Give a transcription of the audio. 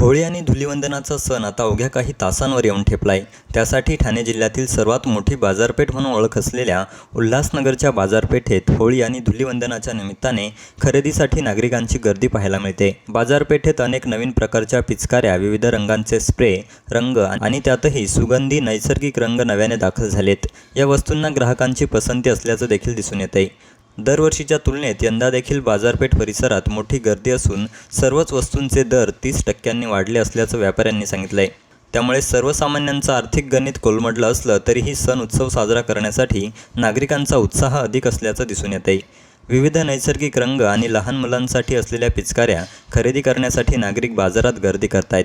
होळी आणि धुलिवंदनाचा सण आता अवघ्या काही तासांवर येऊन ठेपलाय. त्यासाठी ठाणे जिल्ह्यातील सर्वात मोठी बाजारपेठ म्हणून ओळख असलेल्या उल्हासनगरच्या बाजारपेठेत होळी आणि धुलिवंदनाच्या निमित्ताने खरेदीसाठी नागरिकांची गर्दी पाहायला मिळते. बाजारपेठेत अनेक नवीन प्रकारच्या पिचकाऱ्या विविध रंगांचे स्प्रे रंग आणि त्यातही सुगंधी नैसर्गिक रंग नव्याने दाखल झालेत. या वस्तूंना ग्राहकांची पसंती असल्याचं देखील दिसून येतंय. दरवर्षीच्या तुलनेत यंदा देखील बाजारपेठ परिसरात मोठी गर्दी असून सर्वच वस्तूंचे दर तीस टक्क्यांनी वाढले असल्याचं व्यापाऱ्यांनी सांगितलंय. त्यामुळे सर्वसामान्यांचं आर्थिक गणित कोलमडलं असलं तरीही सण उत्सव साजरा करण्यासाठी नागरिकांचा उत्साह अधिक असल्याचं दिसून येतंय. विविध नैसर्गिक रंग आणि लहान मुलांसाठी असलेल्या पिचकाऱ्या खरेदी करण्यासाठी नागरिक बाजारात गर्दी करतायत.